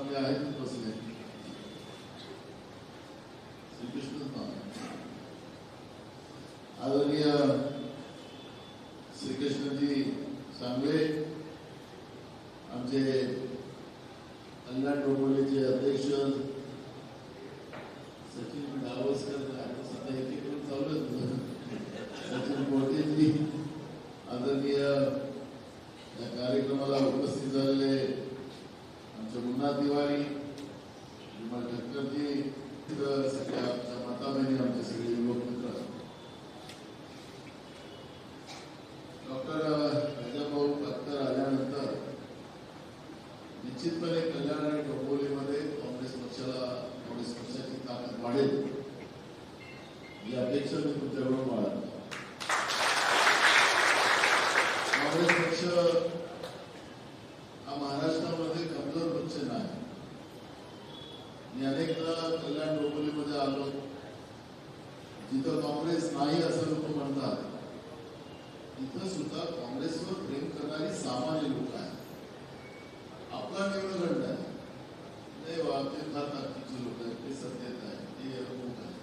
आपले आहेत बसले श्रीकृष्ण आदरणीय श्रीकृष्णजी सांगवे आमचे कल्याण डोंबिवलीचे अध्यक्ष सचिन गावस्कर आता सध्या एकीकडून चालू आहे सचिन मोदींनी आदरणीय या कार्यक्रमाला उपस्थित झालेले आमचे मुन्ना तिवारी विमल ठक्करजी इथं सगळ्या आमच्या माता बहिणी आमचे सगळे युवक मित्र डॉक्टर राजाभाऊ पत्कर आल्यानंतर निश्चितपणे कल्याण आणि डोंबिवलीमध्ये काँग्रेस पक्षाला काँग्रेस पक्षाची ताकद वाढेल ही अपेक्षा मी तुमच्याकडून बाळगतो काँग्रेस पक्ष हा महाराष्ट्रामध्ये कमजोर पक्ष नाही मी अनेकदा कल्याण डोंबिवलीमध्ये आलो. जिथं काँग्रेस नाही असं लोक म्हणतात तिथं सुद्धा काँग्रेसवर प्रेम करणारी सामान्य लोक आहेत. आपला निवडगंड आहे. नाही बा ते फार ताकदीचे लोक आहेत ते सत्तेत आहे ते अमुक आहे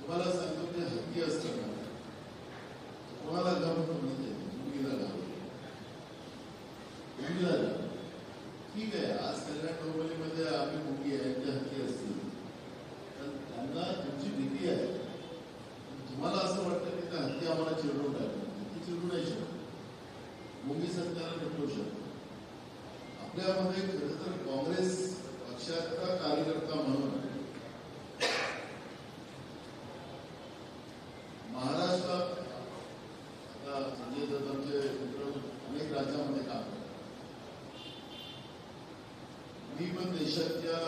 तुम्हाला सांगतो ते हक्की असताना कोणाला घाबरतो म्हणजे मुलगीला घाबरतो मुलगीला घाबरतो. ठीक आहे आज कल्याण डोंबिवलीमध्ये आम्ही मुलगी आहे ते हक्की असतील तर त्यांना तुमची भीती आहे तुम्हाला असं वाटतं की त्या हत्ती आम्हाला चिरडून टाकतात ती चिरडू नाही शकत मुंगी सत्याला निपटू शकतो आपल्यामध्ये खरं तर काँग्रेस पक्षाचा कार्यकर्ता म्हणून महाराष्ट्रात आता संजय दत्तांचे मित्र अनेक राज्यामध्ये काम करतात मी पण देशाच्या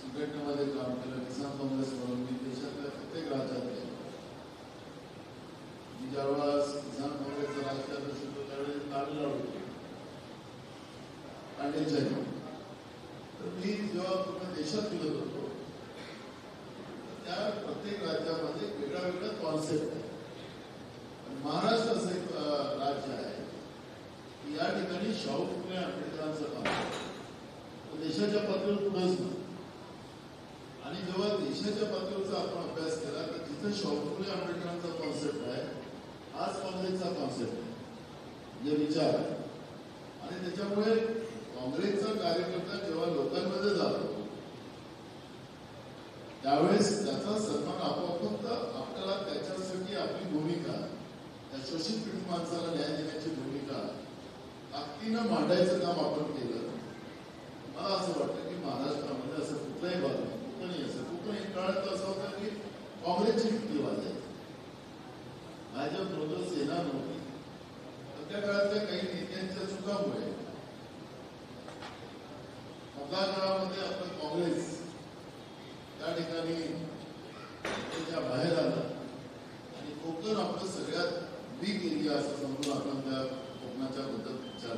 संघटनेमध्ये काम केलं किसान काँग्रेस म्हणून मी देशातल्या प्रत्येक राज्यात गेलो मी ज्यावेळेस किसान काँग्रेसचा राष्ट्राध्यक्ष होतो त्यावेळेस तामिळनाडू होतो पांडेचेरी तर मी जेव्हा पूर्ण देशात फिरत होतो तर त्या प्रत्येक राज्यामध्ये वेगळा वेगळा कॉन्सेप्ट आहे पण महाराष्ट्र असं एक अं, राज्य आहे की या ठिकाणी शाहू फुले आंबेडकरांचं काम देशाच्या पातळीवर पुढंच नाही. आणि जेव्हा देशाच्या पातळीवरचा आपण अभ्यास केला तर तिथं शाहू आंबेडकरांचा कॉन्सेप्ट आहे. हाच काँग्रेसचा कॉन्सेप्ट आहे. म्हणजे विचार. आणि त्याच्यामुळे काँग्रेसचा कार्यकर्ता जेव्हा लोकांमध्ये जातो त्यावेळेस त्याचा सन्मान आपोआप फक्त आपल्याला त्याच्यासाठी आपली भूमिका त्या शोषित पीडित माणसाला न्याय देण्याची भूमिका ताकदीनं मांडायचं काम आपण केलं. मला असं वाटतं की महाराष्ट्रामध्ये असं कुठलाही भाग नाही कोकणी असं. कोकणी काळात असं होतं की काँग्रेसची युक्ती वाजायची. भाजप नव्हतं सेना नव्हती. तर त्या काळातल्या काही नेत्यांच्या चुकामुळे मधल्या काळामध्ये आपलं काँग्रेस त्या ठिकाणी त्याच्या बाहेर आलं. आणि कोकण आपलं सगळ्यात वीक एरिया असं समजून आपण त्या कोकणाच्या बद्दल विचार.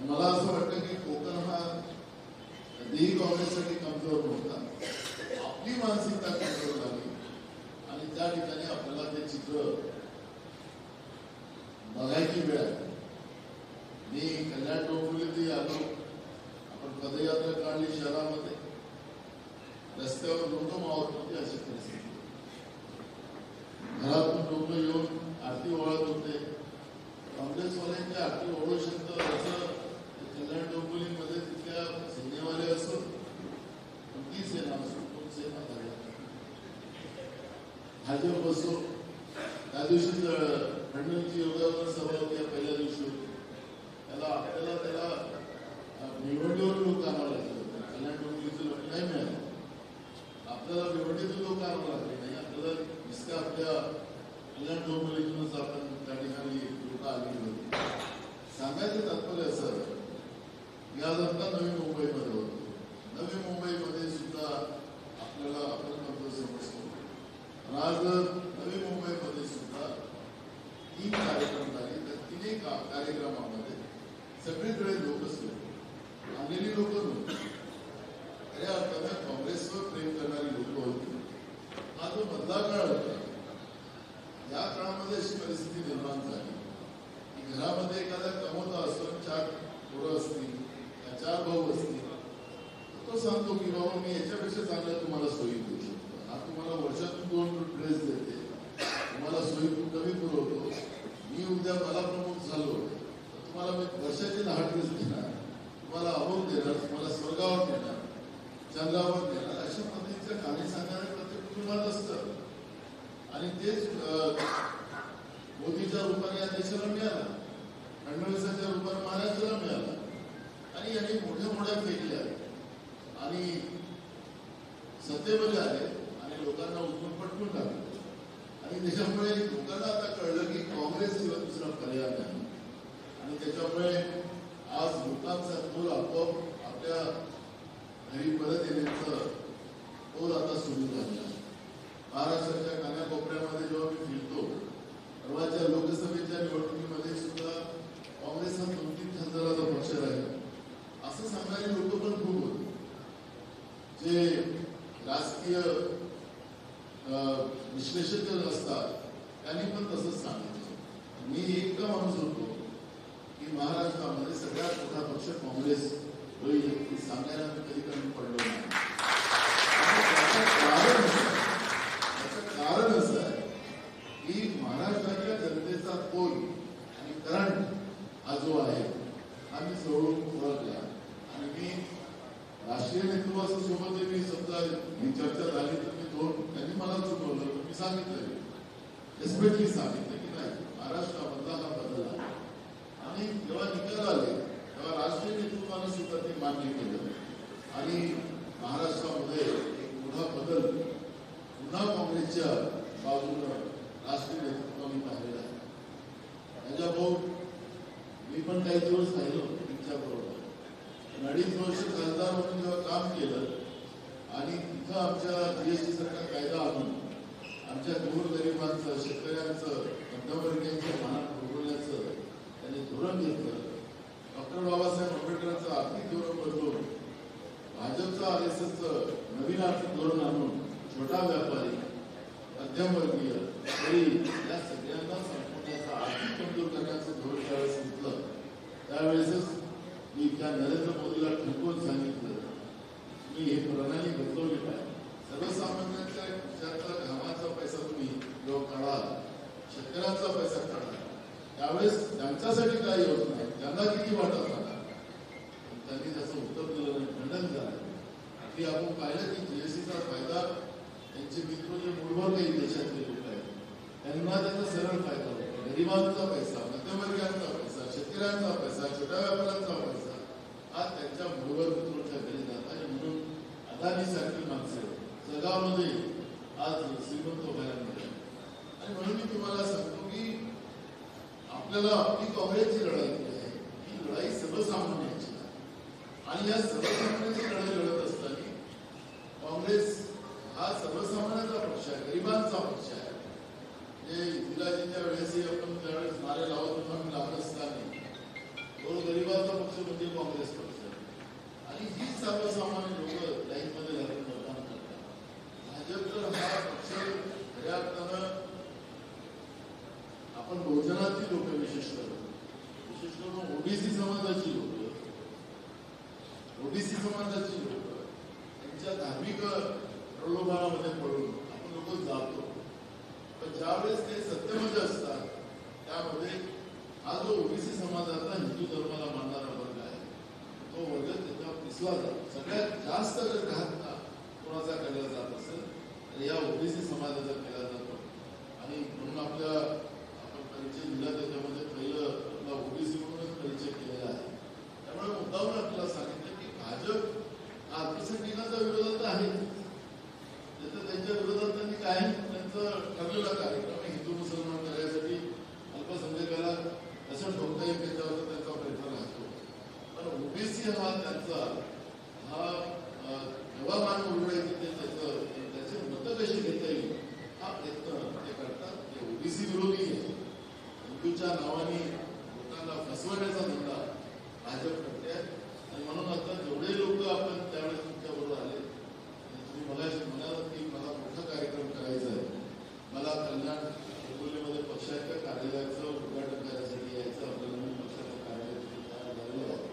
मला असं वाटतं की कोकण हा कधीही काँग्रेससाठी कमजोर नव्हता. आपली मानसिकता कमजोर झाली. आणि त्या ठिकाणी आपल्याला ते चित्र बघायची वेळ आहे मी कल्याण डोंबिवलीतही आलो. आपण पदयात्रा काढली शहरामध्ये. रस्त्यावर लोक मावत होते अशी परिस्थिती. परिस्थिती निर्माण झाली. की घरामध्ये एखादा कमवता असतो चार पोरं असतील चार भाऊ असतील तो सांगतो की बाबा मी याच्यापेक्षा चांगलं तुम्हाला सोयी देऊ शकतो. हा तुम्हाला वर्षातून दोन ड्रेस देते. तुम्हाला सोयी कमी पुरवतो. मी उद्या मला प्रमुख झालो तुम्हाला मी वर्षाचे दहा ड्रेस देणार. तुम्हाला अमोल देणार तुम्हाला स्वर्गावर देणार चंद्रावर देणार. अशा पद्धतीचं कहाणी सांगणारे प्रत्येक कुटुंबात असतं. आणि तेच मोदीच्या रूपाने या देशाला मिळाला. फडणवीसांच्या रूपाने महाराष्ट्राला मिळाला. आणि यांनी मोठ्या मोठ्या फेकल्या आणि सत्तेमध्ये आले आणि लोकांना उठून पटकून टाकले. आणि त्याच्यामुळे लोकांना आता कळलं की काँग्रेस शिवाय दुसरा पर्याय नाही आणि त्याच्यामुळे आज लोकांचा तोल आपोआप आपल्या घरी परत येण्याचं तोल आता सुरू झाला आहे. महाराष्ट्राच्या कानाकोपऱ्यामध्ये जेव्हा मी फिरतो परवाच्या लोकसभेच्या निवडणुकीमध्ये सुद्धा काँग्रेस हा दोन तीन खासदाराचा पक्ष राहील असं सांगणारी लोक पण खूप होते जे राजकीय अं, विश्लेषक जे असतात त्यांनी पण तसंच सांगितलं मी एकटा माणूस होतो की महाराष्ट्रामध्ये सगळ्यात मोठा पक्ष काँग्रेस होईल हे सांगायला मी कधी कमी पडलो नाही आणि त्याचं कारण त्याचं कारण असं आहे की महाराष्ट्राच्या जनतेचा तोल आणि करंट हा जो आहे हा मी जवळून ओळखला आणि मी राष्ट्रीय नेतृत्वाच्या सोबत मी समजा ही चर्चा झाली तर मी दोन त्यांनी मला चुकवलं तर मी सांगितलं एस्पेशली सांगितलं की नाही महाराष्ट्रामधला हा बदल आहे आणि जेव्हा निकाल आले तेव्हा राष्ट्रीय नेतृत्वानं सुद्धा ते मान्य केलं आणि महाराष्ट्रामध्ये एक मोठा बदल पुन्हा काँग्रेसच्या बाजूनं राष्ट्रीय नेतृत्वाने पाहिलेला आहे राजा भाऊ मी पण काही दिवस राहिलो तुमच्या बरोबर अडीच वर्ष खासदार म्हणून जेव्हा काम केलं आणि तिथं आमच्या जीएसटी सारखा कायदा आणून आमच्या गोरगरिबांचं शेतकऱ्यांचं मध्यमवर्गीयांच्या मनात उडवण्याचं त्यांनी धोरण घेतलं. डॉक्टर बाबासाहेब आंबेडकरांचं आर्थिक धोरण बदलून भाजपचं आर एस एसचं नवीन आर्थिक धोरण आणून छोटा व्यापारी मध्यमवर्गीय गरीब या सगळ्यांना संपवण्याचं आर्थिक कमजोर करण्याचं धोरण ज्यावेळेस घेतलं त्यावेळेसच मी त्या नरेंद्र तुला ठोकून सांगितलं. मी हे प्रणाली बदलवली पाहिजे सर्वसामान्यांच्या खिशातला घामाचा पैसा तुम्ही जो काढाल शेतकऱ्यांचा पैसा काढाल त्यावेळेस त्यांच्यासाठी काय योजना आहे त्यांना किती वाटत राहणार त्यांनी त्याचं उत्तर दिलं नाही. खंडन झालं. की आपण पाहिलं की जीएसटीचा फायदा त्यांचे मित्र जे मूळभर काही देशातले लोक आहेत त्यांना त्याचा सरळ फायदा होतो. गरिबांचा पैसा मध्यमवर्गीयांचा पैसा शेतकऱ्यांचा पैसा छोट्या व्यापाऱ्यांचा पैसा. हा त्यांच्या बरोबर मित्रांच्या घरी जात म्हणून अदानी सारखी माणसं जगामध्ये आज श्रीमंत व्हायला मिळाले. आणि म्हणून मी तुम्हाला सांगतो की आपल्याला आपली काँग्रेसची लढाई आहे. ही लढाई सर्वसामान्यांची आहे. आणि या सर्वसामान्यांची लढाई लढत असताना काँग्रेस हा सर्वसामान्यांचा पक्ष आहे. गरिबांचा पक्ष आहे. जे इंदिराजींच्या वेळेस आपण त्यावेळेस नारे लावत होतो आम्ही लावत असताना तो गरिबांचा पक्ष म्हणजे काँग्रेस पक्ष आणि ही सर्वसामान्य लोक लाईनमध्ये लागून मतदान करतात भाजप तर हा पक्ष खऱ्या अर्थानं आपण बहुजनाची लोक विशेष करून विशेष करून ओबीसी समाजाची लोक ओबीसी समाजाची लोक त्यांच्या धार्मिक प्रलोभनामध्ये पडून आपण लोक जातो. पण ज्यावेळेस ते सत्तेमध्ये असतात त्यामध्ये हा जो ओबीसी समाजाचा हिंदू धर्माला मानणारा वर्ग आहे तो वर्ग त्याच्यावर पिसला जातो. सगळ्यात जास्त जर घातला कोणाचा केला जात असेल तर या ओबीसी समाजाचा केला जातो आणि म्हणून आपल्या आपण परिचय दिला त्याच्यामध्ये पहिलं आपला ओबीसी म्हणूनच परिचय केलेला आहे त्यामुळे मुद्दामून आपल्याला सांगितलं की भाजप हा अल्पसंख्याकांचा विरोधात आहे त्याचं त्यांच्या विरोधात त्यांनी काय त्यांचं ठरलेला कार्यक्रम आहे हिंदू मुसलमान करायसाठी अल्पसंख्याकाला कसं ठोकता येईल त्याच्यावर त्यांचा प्रयत्न राहतो पण ओबीसी हा त्यांचा हा अं, जेव्हा मान उडवायची ते त्याचं त्याचे मतं कशी घेता येईल हा प्रयत्न ते करतात ते ओबीसी विरोधी आहे हिंदूच्या नावाने लोकांना फसवण्याचा धंदा भाजप करते आहे. आणि म्हणून आता जेवढे लोक आपण त्यावेळेस तुमच्या बरोबर आले आणि तुम्ही मला म्हणाल की मला मोठा कार्यक्रम करायचा आहे मला कल्याण हिंगोलीमध्ये पक्षाच्या कार्यालयाचं उद्घाटन करायसाठी यायचं आपलं नवीन पक्षाचं कार्यालय तिथे तयार झालेलं आहे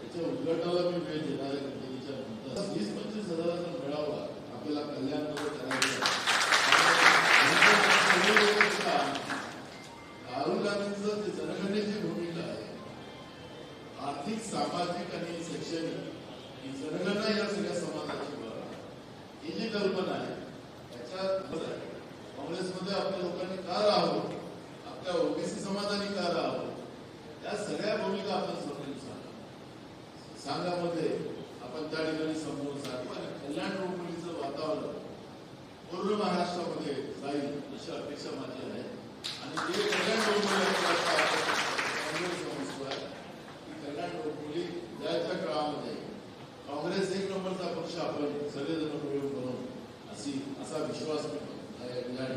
त्याच्या गटाला मी वेळ देणार आहे गणपतीच्या नंतर वीस पंचवीस हजाराचा मेळावा आपल्याला कल्याणमध्ये करायचा आहे. राहुल गांधींचं जे जनगणनेची भूमिका आहे आर्थिक सामाजिक आणि शैक्षणिक ही जनगणना या सगळ्या समाजाची बरं ही जी कल्पना आहे त्याच्यात काँग्रेसमध्ये आपल्या लोकांनी का राहावं? आपल्या ओबीसी समाजाने का राहावं? या सगळ्या भूमिका आपण समजून सांगा. सांगामध्ये म्हणजे, आपण त्या ठिकाणी समजून सांगू. आणि कल्याण डोंबिवलीचं वातावरण पूर्ण महाराष्ट्रामध्ये जाईल अशी अपेक्षा माझी आहे. आणि जे कल्याण डोंबिवली काँग्रेस समजतो की कल्याण डोंबिवली जायच्या काळामध्ये काँग्रेस एक नंबरचा पक्ष आपण सगळेजण मिळून बनवू अशी असा विश्वास या